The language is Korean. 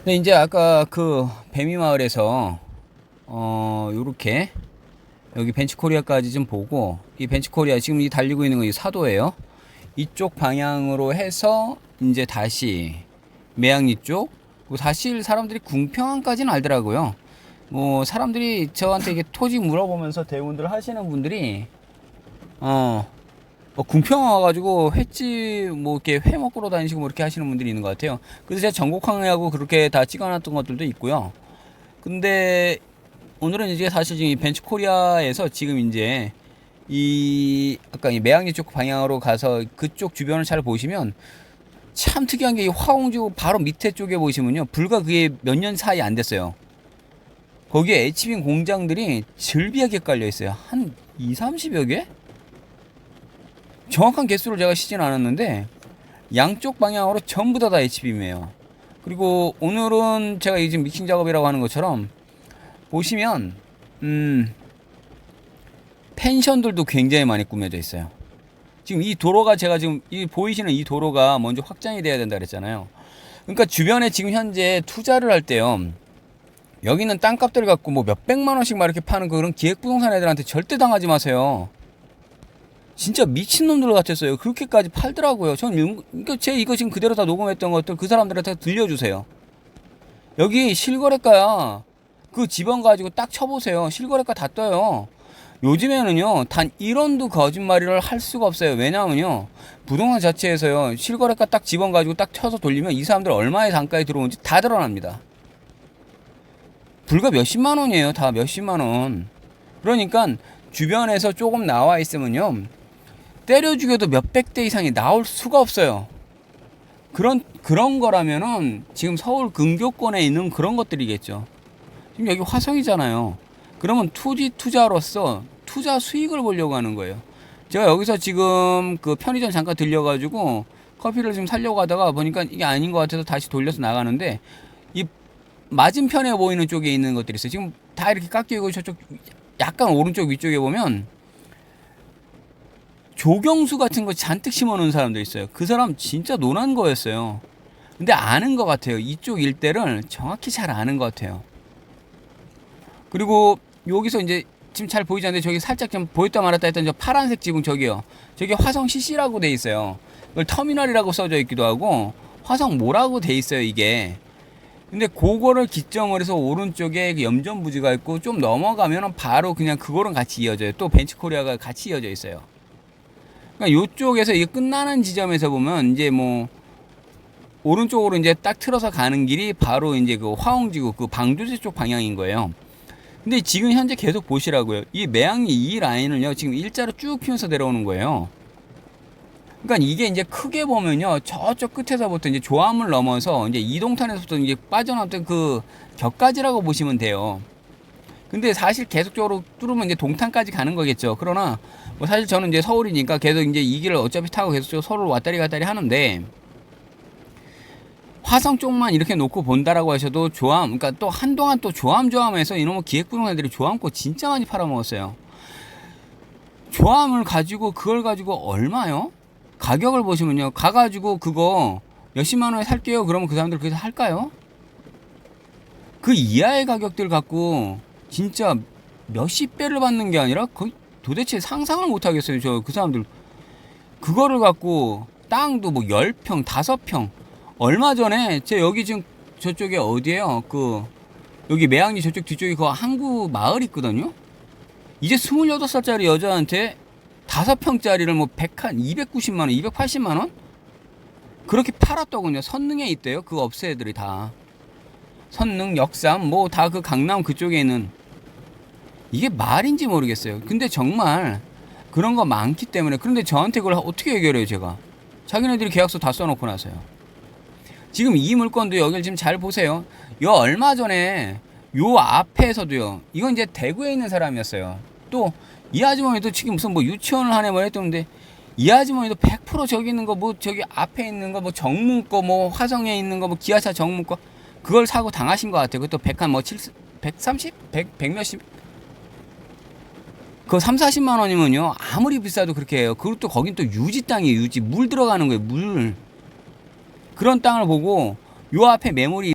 근데 이제 아까 그 뱀이 마을에서 어 요렇게 여기 벤치 코리아까지 좀 보고 이 벤치 코리아 지금 이 달리고 있는 거이 사도예요. 이쪽 방향으로 해서 이제 다시 매양리 쪽 사실 사람들이 궁평항까지는 알더라고요. 뭐 사람들이 저한테 이게 토지 물어보면서 대운들 하시는 분들이 어 뭐 궁평 와가지고 횟집 뭐 이렇게 회 먹으러 다니시고 뭐 이렇게 하시는 분들이 있는 것 같아요. 그래서 제가 전국항하고 그렇게 다 찍어놨던 것들도 있고요. 근데 오늘은 이제 사실 지금 이 벤츠 코리아에서 지금 이제 이 아까 이 매양리 쪽 방향으로 가서 그쪽 주변을 잘 보시면 참 특이한 게 이 화홍주 바로 밑에 쪽에 보시면요 불과 그게 몇 년 사이 안 됐어요. 거기에 HB 공장들이 즐비하게 깔려 있어요. 한 2, 30여 개? 정확한 개수를 제가 시진 않았는데 양쪽 방향으로 전부 다 다 HBM이에요. 그리고 오늘은 제가 이 지금 믹싱 작업이라고 하는 것처럼 보시면 음 펜션들도 굉장히 많이 꾸며져 있어요. 지금 이 도로가 제가 지금 이 보이시는 이 도로가 먼저 확장이 돼야 된다 그랬잖아요. 그러니까 주변에 지금 현재 투자를 할 때요. 여기 있는 땅값들을 갖고 뭐 몇백만 원씩 막 이렇게 파는 그런 기획부동산 애들한테 절대 당하지 마세요. 진짜 미친놈들 같았어요. 그렇게까지 팔더라고요. 전 용- 그러니까 제 이거 지금 그대로 다 녹음했던 것들 그 사람들한테 들려주세요. 여기 실거래가야 그 지번 가지고 딱 쳐보세요. 실거래가 다 떠요. 요즘에는요 단 1원도 거짓말을 할 수가 없어요. 왜냐하면요 부동산 자체에서요 실거래가 딱 지번 가지고 딱 쳐서 돌리면 이 사람들 얼마의 단가에 들어오는지 다 드러납니다. 불과 몇십만 원이에요. 다 몇십만 원. 그러니까 주변에서 조금 나와 있으면요 때려 죽여도 몇백 대 이상이 나올 수가 없어요. 그런 그런 거라면은 지금 서울 근교권에 있는 그런 것들이겠죠. 지금 여기 화성이잖아요. 그러면 투지 투자로서 투자 수익을 보려고 하는 거예요. 제가 여기서 지금 그 편의점 잠깐 들려가지고 커피를 좀 사려고 하다가 보니까 이게 아닌 것 같아서 다시 돌려서 나가는데 이 맞은편에 보이는 쪽에 있는 것들이 있어요. 지금 다 이렇게 깎여 있고 저쪽 약간 오른쪽 위쪽에 보면 조경수 같은 거 잔뜩 심어 놓은 사람도 있어요. 그 사람 진짜 논한 거였어요. 근데 아는 것 같아요. 이쪽 일대를 정확히 잘 아는 것 같아요. 그리고 여기서 이제 지금 잘 보이지 않는데 저기 살짝 좀 보였다 말았다 했던 저 파란색 지붕 저기요. 저기 화성 CC라고 돼 있어요. 이걸 터미널이라고 써져 있기도 하고 화성 뭐라고 돼 있어요 이게. 근데 그거를 기점으로 해서 오른쪽에 그 염전 부지가 있고 좀 넘어가면 바로 그냥 그거랑 같이 이어져요. 또 벤치 코리아가 같이 이어져 있어요. 그러니까 요쪽에서 이게 끝나는 지점에서 보면 이제 뭐 오른쪽으로 이제 딱 틀어서 가는 길이 바로 이제 그 화홍지구 그 방조제 쪽 방향인 거예요. 근데 지금 현재 계속 보시라고요. 이 매양리 이 라인을요 지금 일자로 쭉 피면서 내려오는 거예요. 그러니까 이게 이제 크게 보면요 저쪽 끝에서부터 이제 조암을 넘어서 이제 이동탄에서부터 이제 빠져나왔던 그 격가지라고 보시면 돼요. 근데 사실 계속적으로 뚫으면 이제 동탄까지 가는 거겠죠. 그러나 뭐 사실 저는 이제 서울이니까 계속 이제 이 길을 어차피 타고 계속 서울 왔다리 갔다리 하는데 화성 쪽만 이렇게 놓고 본다라고 하셔도 조암, 그러니까 또 한동안 또 조암 조암에서 이놈의 기획부동산들이 조암꽃 진짜 많이 팔아먹었어요. 조암을 가지고 그걸 가지고 얼마요? 가격을 보시면요, 가가지고 그거 몇십만 원에 살게요. 그러면 그 사람들 그래서 할까요? 그 이하의 가격들 갖고 진짜 몇십 배를 받는 게 아니라 거의 도대체 상상을 못 하겠어요. 저 그 사람들 그거를 갖고 땅도 뭐 10평, 5평 얼마 전에 제 여기 지금 저쪽에 어디에요? 그 여기 매양리 저쪽 뒤쪽에 그 항구 마을 있거든요. 이제 28살짜리 여자한테 5평짜리를 뭐 100한 290만 원, 280만 원 그렇게 팔았더군요. 선능에 있대요. 그 업체들이 다. 선능, 역삼 뭐 다 그 강남 그쪽에 있는 이게 말인지 모르겠어요. 근데 정말 그런 거 많기 때문에 그런데 저한테 그걸 어떻게 해결해요, 제가? 자기네들이 계약서 다 써놓고 나서요. 지금 이 물건도 여기를 지금 잘 보세요. 요 얼마 전에 요 앞에서도요. 이건 이제 대구에 있는 사람이었어요. 또 이 아주머니도 지금 무슨 뭐 유치원을 하네 뭐 했던데 이 아주머니도 100% 저기 있는 거 뭐 저기 앞에 있는 거 뭐 정문 거뭐 화성에 있는 거 뭐 기아차 정문 거 그걸 사고 당하신 것 같아요. 그것도 100한 뭐 7, 130? 100, 100 몇십? 그거 3, 40만 원이면요. 아무리 비싸도 그렇게 해요. 그리고 또 거긴 또 유지 땅이에요. 유지. 물 들어가는 거예요. 물. 그런 땅을 보고 요 앞에 매물이